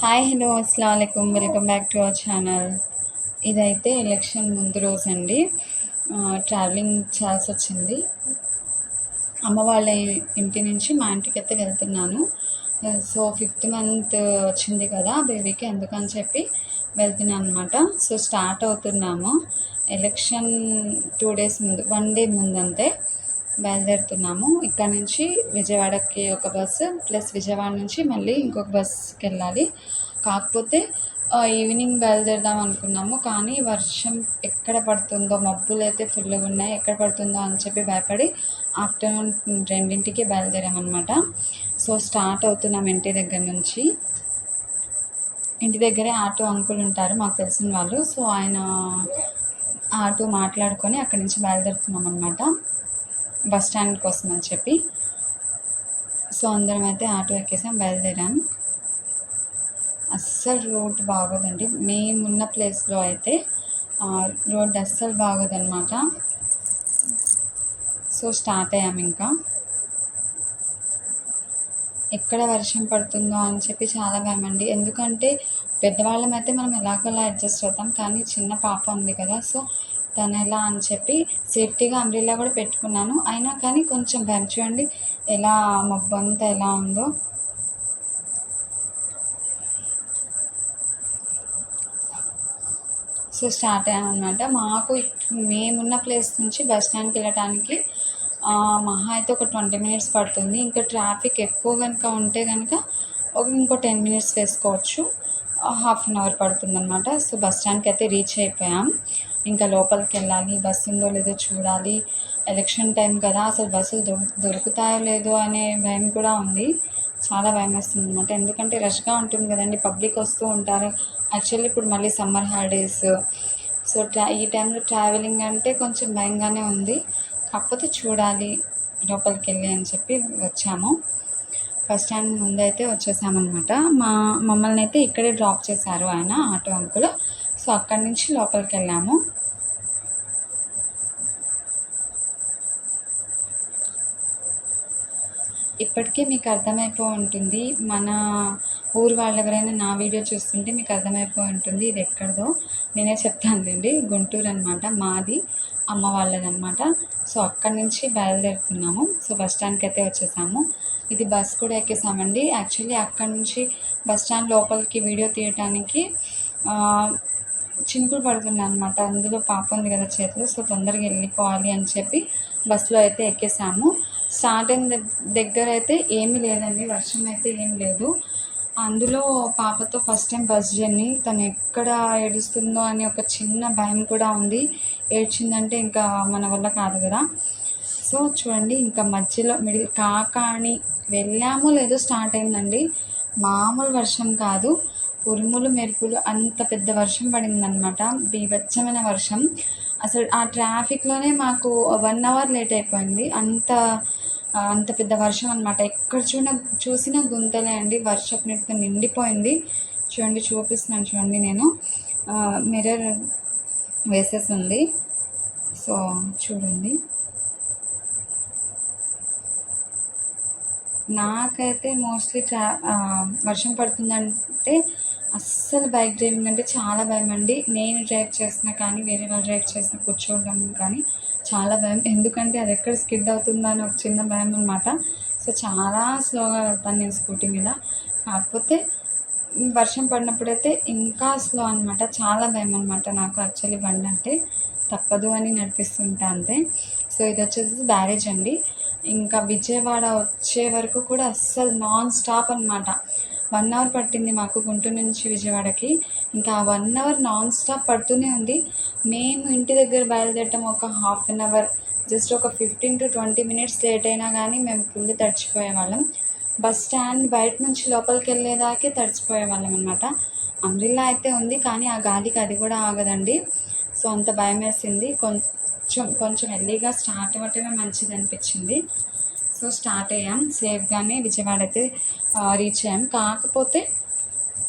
Hi hello అస్సలం welcome back to our channel. ఇదైతే election ముందు రోజు అండి ట్రావెలింగ్ చేయాల్సి వచ్చింది. అమ్మ వాళ్ళ ఇంటి నుంచి మా ఇంటికి అయితే వెళ్తున్నాను. సో ఫిఫ్త్ మంత్ వచ్చింది కదా బేబీకి అందుకని చెప్పి వెళ్తున్నాను అనమాట సో స్టార్ట్ అవుతున్నాము. ఎలక్షన్ టూ డేస్ ముందు వన్ డే ముందు అంతే బయలుదేరుతున్నాము. ఇక్కడ నుంచి విజయవాడకి ఒక బస్సు ప్లస్ విజయవాడ నుంచి మళ్ళీ ఇంకొక బస్సుకి వెళ్ళాలి. కాకపోతే ఈవినింగ్ బయలుదేరదాం అనుకున్నాము. కానీ వర్షం ఎక్కడ పడుతుందో మబ్బులు అయితే ఫుల్గా ఉన్నాయి. ఎక్కడ పడుతుందో అని చెప్పి భయపడి ఆఫ్టర్నూన్ రెండింటికి బయలుదేరామన్నమాట. సో స్టార్ట్ అవుతున్నాం ఇంటి దగ్గర నుంచి. ఇంటి దగ్గరే ఆటో అంకుల్ ఉంటారు మాకు తెలిసిన వాళ్ళు. సో ఆయన ఆటో మాట్లాడుకొని అక్కడి నుంచి బయలుదేరుతున్నాం అనమాట బస్ స్టాండ్ కోసం అని చెప్పి. సో అందరం అయితే ఆటో ఎక్కేసాం బయలుదేరాం. అస్సలు రోడ్ బాగోదండి. మేమున్న ప్లేస్లో అయితే రోడ్ అస్సలు బాగోదన్నమాట. సో స్టార్ట్ అయ్యాం ఇంకా. ఎక్కడ వర్షం పడుతుందో అని చెప్పి చాలా భయం అండి. ఎందుకంటే పెద్దవాళ్ళం అయితే మనం ఎలాగోలా అడ్జస్ట్ అవుతాం. కానీ చిన్న పాప ఉంది కదా. సో తను ఎలా అని చెప్పి సేఫ్టీగా అంబ్రిల్లా కూడా పెట్టుకున్నాను. అయినా కానీ కొంచెం భయం. చూడండి ఎలా మబ్బు ఎలా ఉందో. సో స్టార్ట్ అయ్యామన్నమాట. మాకు మేమున్న ప్లేస్ నుంచి బస్ స్టాండ్కి వెళ్ళటానికి మహా అయితే ఒక ట్వంటీ మినిట్స్ పడుతుంది. ఇంకా ట్రాఫిక్ ఎక్కువ కనుక ఉంటే కనుక ఒక ఇంకో టెన్ మినిట్స్ వేసుకోవచ్చు. హాఫ్ అన్ అవర్ పడుతుందన్నమాట. సో బస్ స్టాండ్కి అయితే రీచ్ అయిపోయాం. ఇంకా లోపలికి వెళ్ళాలి బస్సు ఉందో లేదో చూడాలి. ఎలక్షన్ టైం కదా. అసలు బస్సులు దొ దొరుకుతాయో లేదో అనే భయం కూడా ఉంది. చాలా భయం వేస్తుంది అనమాట ఎందుకంటే రష్గా ఉంటుంది కదండి. పబ్లిక్ వస్తూ ఉంటారు. యాక్చువల్లీ ఇప్పుడు మళ్ళీ సమ్మర్ హాలిడేస్. సో ట్రా ఈ టైంలో ట్రావెలింగ్ అంటే కొంచెం భయంగానే ఉంది. కాకపోతే చూడాలి. లోపలికి వెళ్ళి అని చెప్పి వచ్చాము. బస్ స్టాండ్ ముందైతే వచ్చేసామన్నమాట. మా మమ్మల్ని అయితే ఇక్కడే డ్రాప్ చేశారు ఆయన ఆటో అంకుల్. సో అక్కడి నుంచి లోపలికి వెళ్ళాము. ఇప్పటికే మీకు అర్థమైపో ఉంటుంది. మన ఊరు వాళ్ళు ఎవరైనా నా వీడియో చూస్తుంటే మీకు అర్థమైపోయి ఉంటుంది. ఇది ఎక్కడదో నేనే చెప్తానులేండి. గుంటూరు అనమాట మాది అమ్మ వాళ్ళదనమాట సో అక్కడి నుంచి బయలుదేరుతున్నాము. సో బస్ స్టాండ్కి అయితే వచ్చేసాము. ఇది బస్ కూడా ఎక్కేసామండి. యాక్చువల్లీ అక్కడి నుంచి బస్ స్టాండ్ లోపలికి వీడియో తీయటానికి చినుకులు పడుతున్నాయి అనమాట అందులో పాప ఉంది కదా చేతిలో సో తొందరగా వెళ్ళిపోవాలి అని చెప్పి బస్సులో అయితే ఎక్కేసాము. స్టార్ట్ అయిన దగ్గర అయితే ఏమీ లేదండి వర్షం అయితే ఏం లేదు. అందులో పాపతో ఫస్ట్ టైం బస్ జర్నీ తను ఎక్కడ ఏడుస్తుందో అని ఒక చిన్న భయం కూడా ఉంది. ఏడ్చిందంటే ఇంకా మన వల్ల కాదు కదా. సో చూడండి ఇంకా మధ్యలో మిడిల్ కాకాని వెళ్ళాము లేదో స్టార్ట్ అయిందండి. మామూలు వర్షం కాదు ఉరుములు మెరుపులు అంత పెద్ద వర్షం పడిందనమాట బీభత్సమైన వర్షం. అసలు ఆ ట్రాఫిక్లోనే మాకు వన్ అవర్ లేట్ అయిపోయింది. అంత అంత పెద్ద వర్షం అనమాట ఎక్కడ చూడ చూసినా గుంతలే అండి. వర్షపు నీటితో నిండిపోయింది. చూడండి చూపిస్తున్నాను చూడండి నేను. మిర్రర్ వేసేసి ఉంది సో చూడండి. నాకైతే మోస్ట్లీ ట్రా వర్షం పడుతుందంటే అస్సలు బైక్ డ్రైవింగ్ అంటే చాలా భయం అండి. నేను డ్రైవ్ చేసినా కానీ వేరే వాళ్ళు డ్రైవ్ చేసిన కూర్చోవడం కానీ చాలా భయం. ఎందుకంటే అది ఎక్కడ స్కిడ్ అవుతుందని అని ఒక చిన్న భయం అనమాట సో చాలా స్లోగా వెళ్తాను నేను స్కూటీ మీద. కాకపోతే వర్షం పడినప్పుడైతే ఇంకా స్లో అనమాట చాలా భయం అనమాట నాకు యాక్చువల్లీ బండి అంటే. తప్పదు అని నడిపిస్తుంటా అంతే. సో ఇది వచ్చేసి బ్యారేజ్ అండి. ఇంకా విజయవాడ వచ్చే వరకు కూడా అస్సలు నాన్ స్టాప్ అనమాట వన్ అవర్ పట్టింది మాకు గుంటూరు నుంచి విజయవాడకి. ఇంకా ఆ వన్ అవర్ నాన్ స్టాప్ పడుతూనే ఉంది. మేము ఇంటి దగ్గర బయలుదేరటం ఒక హాఫ్ అన్ అవర్ జస్ట్ ఒక fifteen to twenty minutes late అయినా కానీ మేము ఫుల్ తడిచిపోయే వాళ్ళం బస్ స్టాండ్ బయట నుంచి లోపలికి వెళ్ళేదాకే తడిచిపోయే వాళ్ళం అనమాట అంబ్రిల్లా అయితే ఉంది కానీ ఆ గాలికి అది కూడా ఆగదండి. సో అంత భయం వేసింది కొంత కొంచెం ఎర్లీగా స్టార్ట్ అవ్వటమే మంచిది అనిపించింది సో స్టార్ట్ అయ్యాం. సేఫ్గానే విజయవాడ అయితే రీచ్ అయ్యాం. కాకపోతే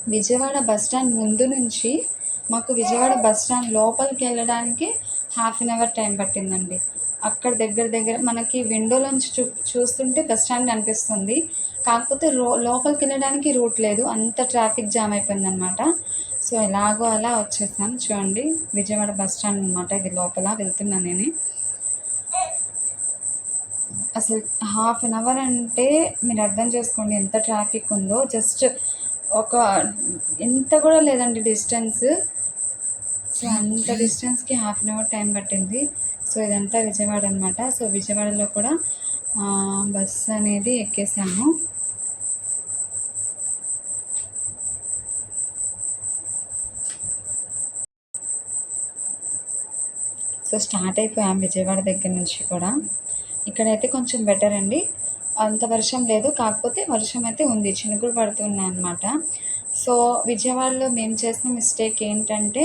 విజయవాడ బస్ స్టాండ్ ముందు నుంచి మాకు విజయవాడ బస్ స్టాండ్ లోపలికి వెళ్ళడానికి హాఫ్ అన్ అవర్ టైం పట్టిందండి. అక్కడ దగ్గర దగ్గర మనకి విండోలోంచి చూ చూస్తుంటే బస్ స్టాండ్ కనిపిస్తుంది. కాకపోతే రో లోపలికి వెళ్ళడానికి రూట్ లేదు. అంత ట్రాఫిక్ జామ్ అయిపోయిందనమాట సో ఎలాగో అలా వచ్చేసాను. చూడండి విజయవాడ బస్ స్టాండ్ అనమాట ఇది లోపల వెళ్తున్నాను నేను. అసలు హాఫ్ అన్ అవర్ అంటే మీరు అర్థం చేసుకోండి ఎంత ట్రాఫిక్ ఉందో. జస్ట్ ఒక ఎంత కూడా లేదండి డిస్టెన్స్. సో అంత డిస్టెన్స్కి హాఫ్ అన్ అవర్ టైం పట్టింది. సో ఇదంతా విజయవాడ అనమాట సో విజయవాడలో కూడా బస్ అనేది ఎక్కేసాము. సో స్టార్ట్ అయిపోయాం విజయవాడ దగ్గర నుంచి కూడా. ఇక్కడైతే కొంచెం బెటర్ అండి. అంత వర్షం లేదు కాకపోతే వర్షం అయితే ఉంది చినుకులు పడుతున్నాయి అనమాట సో విజయవాడలో మేము చేసిన మిస్టేక్ ఏంటంటే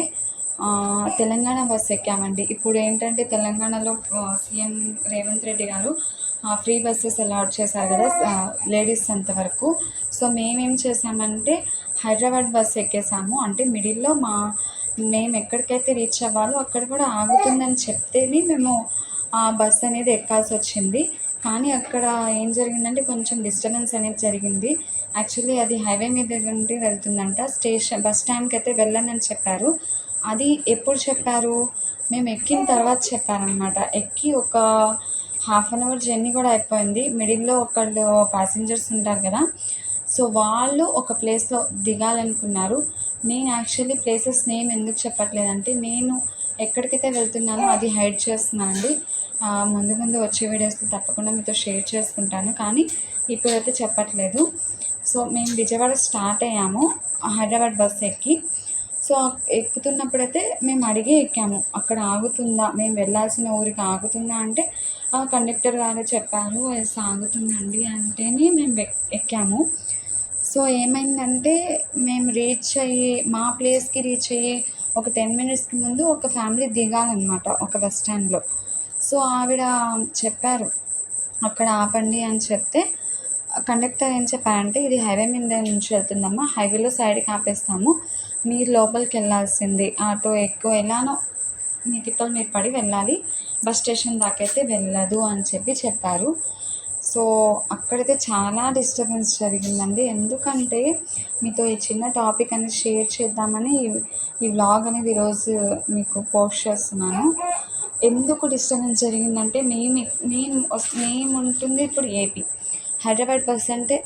తెలంగాణ బస్ ఎక్కామండి. ఇప్పుడు ఏంటంటే తెలంగాణలో సీఎం రేవంత్ రెడ్డి గారు ఫ్రీ బస్సెస్ అలాట్ చేశారు కదా లేడీస్ అంతవరకు సో మేమేం చేసామంటే హైదరాబాద్ బస్ ఎక్కేసాము. అంటే మిడిల్లో మా మేము ఎక్కడికైతే రీచ్ అవ్వాలో అక్కడ కూడా ఆగుతుందని చెప్తేనే మేము ఆ బస్ అనేది ఎక్కాల్సి వచ్చింది. కానీ అక్కడ ఏం జరిగిందంటే కొంచెం డిస్టర్బెన్స్ అనేది జరిగింది. యాక్చువల్లీ అది హైవే మీద నుండి వెళ్తుందంట. స్టేషన్ బస్ స్టాండ్కి అయితే వెళ్ళనని చెప్పారు. అది ఎప్పుడు చెప్పారు? మేము ఎక్కిన తర్వాత చెప్పారనమాట ఎక్కి ఒక హాఫ్ అన్ అవర్ జర్నీ కూడా అయిపోయింది. మిడిల్లో ఒకళ్ళు ప్యాసింజర్స్ ఉంటారు కదా. సో వాళ్ళు ఒక ప్లేస్లో దిగాలనుకున్నారు. నేను యాక్చువల్లీ ప్లేసెస్ నేమ్ ఎందుకు చెప్పట్లేదంటే నేను ఎక్కడికైతే వెళ్తున్నానో అది హైడ్ చేస్తున్నానండి ముందు ముందు వచ్చే వీడియోస్లో తప్పకుండా మీతో షేర్ చేసుకుంటాను. కానీ ఇప్పుడైతే చెప్పట్లేదు. సో మేము విజయవాడ స్టార్ట్ అయ్యాము హైదరాబాద్ బస్ ఎక్కి. సో ఎక్కుతున్నప్పుడైతే మేము అడిగి ఎక్కాము అక్కడ ఆగుతుందా మేము వెళ్ళాల్సిన ఊరికి ఆగుతుందా అంటే ఆ కండక్టర్ గారు చెప్పారు ఎస్ ఆగుతుందండి అంటేనే మేము ఎక్కాము. సో ఏమైందంటే మేము రీచ్ అయ్యి మా ప్లేస్కి రీచ్ అయ్యి ఒక టెన్ మినిట్స్కి ముందు ఒక ఫ్యామిలీ దిగాలన్నమాట ఒక బస్ స్టాండ్లో సో ఆవిడ చెప్పారు అక్కడ ఆపండి అని చెప్తే కండక్టర్ ఏం చెప్పారంటే ఇది హైవే మీద నుంచి వెళ్తుందమ్మా హైవేలో సైడ్కి ఆపేస్తాము మీరు లోపలికి వెళ్ళాల్సింది ఆటో ఎక్కువ ఎలానో మీ తిప్పలు మీరు పడి వెళ్ళాలి బస్ స్టేషన్ దాకైతే అయితే వెళ్ళదు అని చెప్పి చెప్పారు. సో అక్కడైతే చాలా డిస్టర్బెన్స్ జరిగిందండి. ఎందుకంటే మీతో ఈ చిన్న టాపిక్ అనేది షేర్ చేద్దామని ఈ- వ్లాగ్ అనేది ఈరోజు మీకు పోస్ట్ చేస్తున్నాను. ఎందుకు డిస్టర్బెన్స్ జరిగిందంటే మేము మేము మేము ఉంటుంది ఇప్పుడు ఏపీ హైదరాబాద్ బస్ అంటే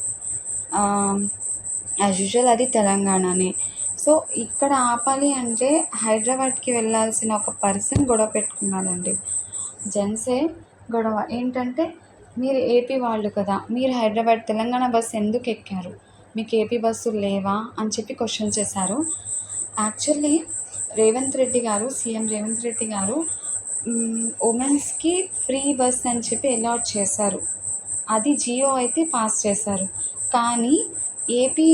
యాజ్ యూజువల్ అది తెలంగాణనే. సో ఇక్కడ ఆపాలి అంటే హైదరాబాద్కి వెళ్ళాల్సిన ఒక పర్సన్ గొడవ పెట్టుకున్నారండి జెంట్సే గొడవ. ఏంటంటే మీరు ఏపీ వాళ్ళు కదా మీరు హైదరాబాద్ తెలంగాణ బస్సు ఎందుకు ఎక్కారు? మీకు ఏపీ బస్సులు లేవా? అని చెప్పి క్వశ్చన్ చేశారు. యాక్చువల్లీ రేవంత్ రెడ్డి గారు సీఎం రేవంత్ రెడ్డి గారు ఉమెన్స్కి ఫ్రీ బస్ అని చెప్పి అలాట్ చేశారు. అది జియో అయితే పాస్ చేశారు. కానీ ఏపీ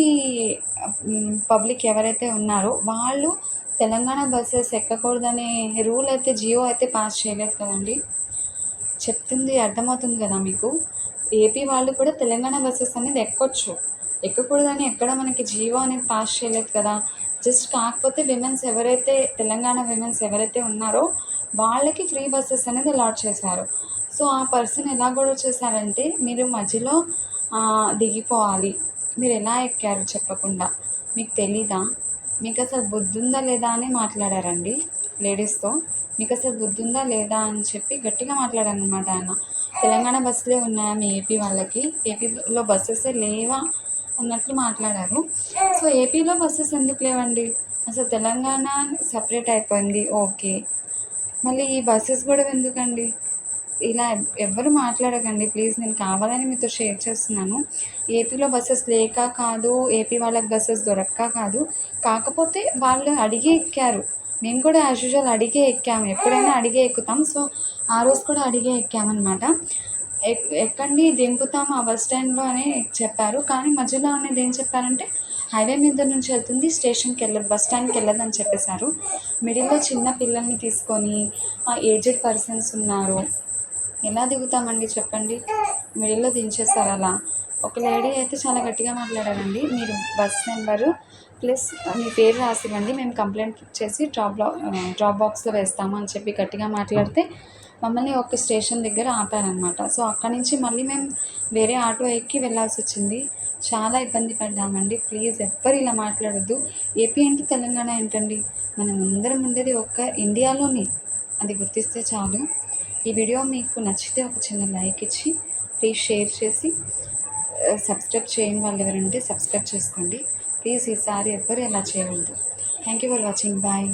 పబ్లిక్ ఎవరైతే ఉన్నారో వాళ్ళు తెలంగాణ బస్సెస్ ఎక్కకూడదనే రూల్ అయితే జియో అయితే పాస్ చేయలేదు కదండి. చెప్తుంది అర్థమవుతుంది కదా మీకు? ఏపీ వాళ్ళు కూడా తెలంగాణ బస్సెస్ అనేది ఎక్కొచ్చు. ఎక్కకూడదని ఎక్కడ మనకి జీవో అనేది పాస్ చేయలేదు కదా. జస్ట్ కాకపోతే విమెన్స్ ఎవరైతే తెలంగాణ విమెన్స్ ఎవరైతే ఉన్నారో వాళ్ళకి ఫ్రీ బస్సెస్ అనేది అలాట్ చేశారు. సో ఆ పర్సన్ ఎలా గొడవ చేశారంటే మీరు మధ్యలో దిగిపోవాలి. మీరు ఎలా ఎక్కారు చెప్పకుండా? మీకు తెలీదా? మీకు అసలు బుద్ధి ఉందా లేదా అని మాట్లాడారండి లేడీస్తో. మీకు అసలు బుద్ధి ఉందా లేదా అని చెప్పి గట్టిగా మాట్లాడారు అనమాట ఆయన. తెలంగాణ బస్సులే ఉన్నాయా మీ ఏపీ వాళ్ళకి? ఏపీలో బస్సెస్ లేవా? అన్నట్లు మాట్లాడారు. సో ఏపీలో బస్సెస్ ఎందుకు లేవండి? అసలు తెలంగాణ సపరేట్ అయిపోయింది. ఓకే. మళ్ళీ ఈ బస్సెస్ కూడా ఎందుకండి? ఇలా ఎవరు ఎవ్వరు మాట్లాడకండి. ప్లీజ్ నేను కావాలని మీతో షేర్ చేస్తున్నాను. ఏపీలో బస్సెస్ లేక కాదు ఏపీ వాళ్ళకి బస్సెస్ దొరక్క కాదు. కాకపోతే వాళ్ళు అడిగి ఎక్కారు. మేము కూడా యాజ్ యూజువల్ అడిగే ఎక్కాము ఎప్పుడైనా అడిగే ఎక్కుతాం. సో ఆ రోజు కూడా అడిగే ఎక్కామన్నమాట ఎక్ ఎక్కండి దింపుతాము ఆ బస్ స్టాండ్లో అని చెప్పారు. కానీ మధ్యలో అనేది ఏం చెప్పారంటే హైవే మీద నుంచి వెళ్తుంది స్టేషన్కి వెళ్ళదు బస్ స్టాండ్కి వెళ్ళదు అని చెప్పేశారు. మిడిల్లో చిన్న పిల్లల్ని తీసుకొని ఏజ్డ్ పర్సన్స్ ఉన్నారు. ఎలా దిగుతామండి చెప్పండి? మిడిల్లో దించేస్తారు అలా. ఒక లేడీ అయితే చాలా గట్టిగా మాట్లాడారండి. మీరు బస్ నెంబరు ప్లస్ మీ పేరు రాసివ్వండి. మేము కంప్లైంట్ చేసి డ్రాప్ డ్రాప్ బాక్స్లో వేస్తాము అని చెప్పి గట్టిగా మాట్లాడితే మమ్మల్ని ఒక స్టేషన్ దగ్గర ఆపారనమాట సో అక్కడి నుంచి మళ్ళీ మేము వేరే ఆటో ఎక్కి వెళ్ళాల్సి వచ్చింది. చాలా ఇబ్బంది పడ్డామండి. ప్లీజ్ ఎవ్వరు ఇలా మాట్లాడొద్దు. ఏపీ అంటే తెలంగాణ ఏంటండి? మనం అందరం ఉండేది ఒక్క ఇండియాలోని. అది గుర్తిస్తే చాలు. ఈ వీడియో మీకు నచ్చితే ఒక చిన్న లైక్ ఇచ్చి ప్లీజ్ షేర్ చేసి సబ్స్క్రైబ్ చేయని వాళ్ళు ఎవరంటే సబ్స్క్రైబ్ చేసుకోండి. ప్లీజ్ ఈసారి ఎవ్వరు ఎలా చేయవద్దు. Thank you for watching bye